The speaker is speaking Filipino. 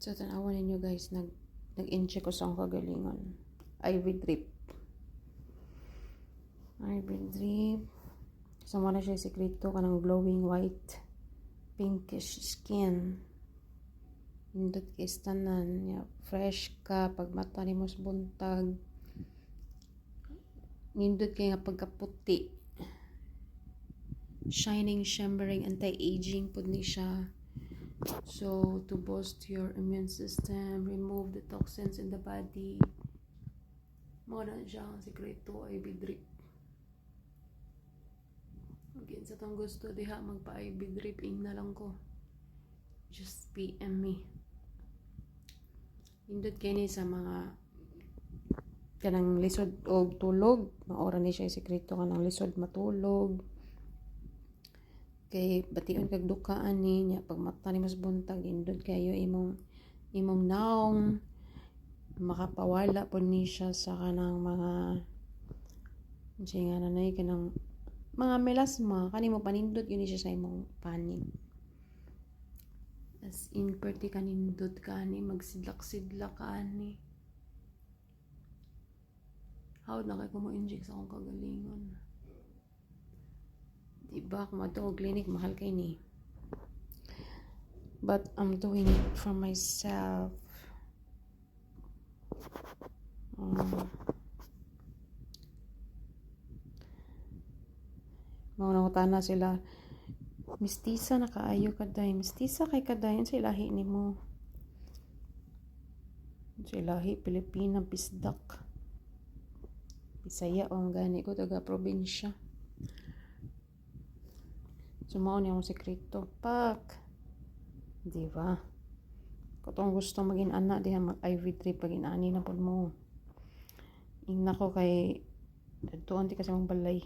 So, tanawan ninyo guys, nag, nag-incheck ko sa akong kagalingan. IV drip. IV drip. So, mo na siya sekreto ka ng glowing white, pinkish skin. Indot kay tanan. Ya, fresh ka, pag mata ni mos buntag. Nindot kay nga pagkaputi. Shining, shimmering, anti-aging pud ni siya. So, to boost your immune system, remove the toxins in the body. Mo na siya ang sekreto IV drip. Again, sa tong gusto diha magpa-IV drip ing na lang ko. Just PM me. Indot kini sa mga kanang lisod og tulog, maora ni siya yung sekreto kanang lisod matulog. Kay bation kag dukaan ni nya pag mata ni mas buntag indot kayo imong imong naong. Makapawala po ni siya sa kanang mga siya nga nanay kanang mga melasma. Kani mo panindot yun siya sa imong panig as in perti kanindot ka ni magsidlak-sidlak ka ni how na kay mo inject sa akong kagalingon kung ato og clinic mahal kay ni. But I'm doing it for myself. Um, mga nangutana sila. Mistisa na kaayo kaday. Mistisa kay kaday. Sa ilahi nimo sa ilahi Pilipina pisdak. Bisaya o ang gani ko taga probinsya sumao niya akong sekreto pak di ba katong gusto maging anak diha mag IV drip pag inaani na pod mo. Ingna ko kay tuon ti kasi mong balay